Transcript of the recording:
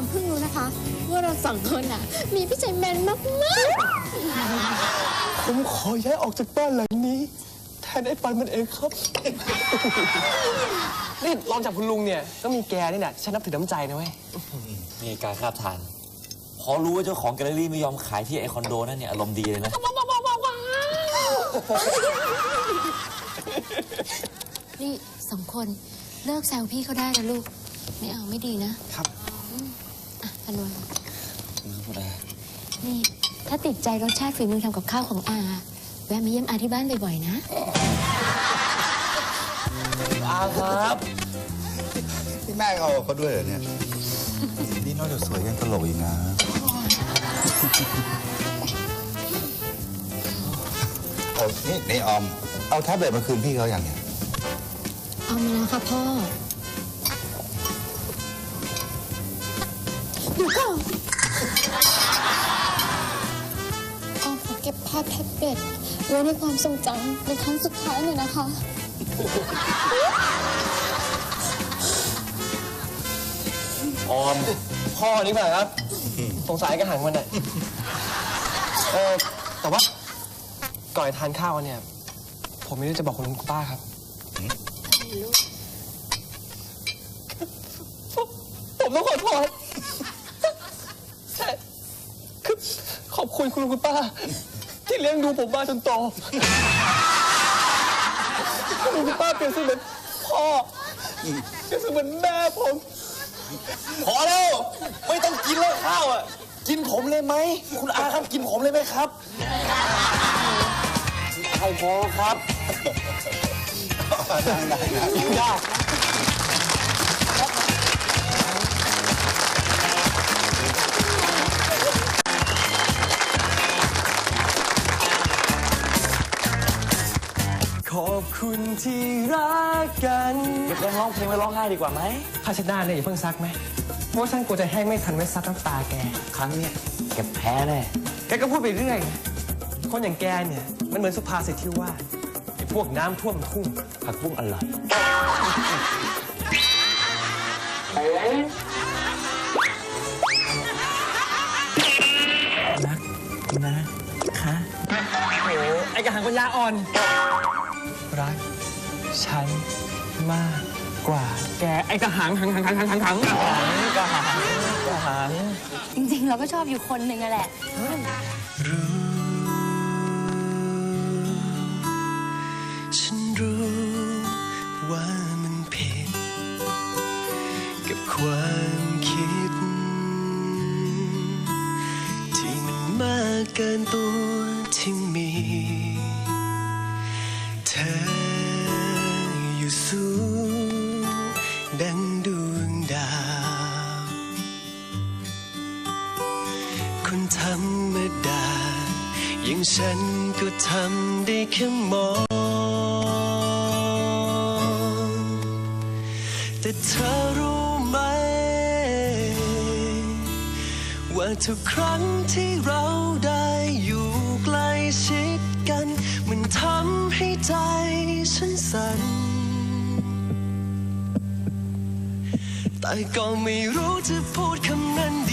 อมเพิ่งรู้นะคะ ว่าเราสองคนอะ มีพี่ชายแมนมากมากผมขอย้ายออกจากบ้านหลังนี้ แทนไอ้ปันมันเองครับ นี่ลองจากคุณลุงเนี่ย ก็มีแกนี่แหละที่ฉันนับถือน้ำใจนะเว้ยมีการคาบทาน พอรู้ว่าเจ้าของแกลเลอรี่ไม่ยอมขายที่ไอคอนโดนั่นเนี่ยอารมณ์ดีเลยนะๆนี่สองคนเลิกแซวพี่เขาได้นะลูก ไม่เอาไม่ดีนะครับ อะธันวานี่ ถ้าติดใจรสชาติฝีมือทำกับข้าวของอาแวะมาเยี่ยมอาที่บ้านบ่อยๆนะ อาครับที่แม่เอาเขาด้วยเหรอเนี่ย นี่นอกจากสวยยังตลกอีกนะ เอานี่นี่ออม เอาแท็บเล็ตมาคืนพี่เขาอย่างเนี่ย เอามาแล้วค่ะพ่อ เดี๋ยวก่อนออมขอเก็บภาพแท็บเล็ตไว้ในความทรงจำในครั้งสุดท้ายหน่อยนะคะ ออม พ่อนี่เปล่าครับ สงสารกระหังมันอะเออแต่ว่าก่อนจะทานข้าวกันเนี่ย ผมไม่รู้จะบอกคุณลุงคุณป้าครับ ผมต้องขอโทษ คุณคุณลุงคุณป้า ที่เลี้ยงดูผมมาจนโตคุณลุงคุณป้าเปรียบเสมือนพ่อเปรียบเสมือนแม่ผม พอแล้ว ไม่ต้องกินแล้วข้าวอะ กินผมเลยไหม คุณอาครับกินผมเลยไหมครับใครพอครับได้ ขอบคุณที่รักกันเก็บแรงร้องเพลงไว้ร้องไห้ดีกว่าไหมผ้าเช็ดหน้าเนี่ยอย่าเพิ่งซักไหมเพราะว่าฉันกลัวจะแห้งไม่ทันไว้ซักน้ำตาแก ครั้งเนี้ยเก็บแพ้แน่แกก็พูดไปเรื่อยนะคนอย่างแกเนี่ยมันเหมือนสุภาษิตที่ว่าไอ้พวกน้ำท่วมทุ่ง ผักบุ้งอร่อย รักนะคะโอ้ไอ้กระหังปัญญาอ่อน รัก ฉันมากกว่า แกไอ้กระหังหังหังหังหังหังหังกระหังกระหังจริงๆ เราก็ชอบอยู่คนหนึ่งอะแหละ รู้ ฉันรู้ว่ามันผิด กับความคิด ที่มันมากเกินตัว สูง ดังดวงดาว คนธรรมดา อย่างฉันก็ทำได้แค่มอง แต่เธอรู้ไหม ว่าทุกครั้งที่เราได้อยู่ใกล้ชิดกัน มันทำให้ใจฉันสั่น ก็ไม่รู้จะพูดคำนั้น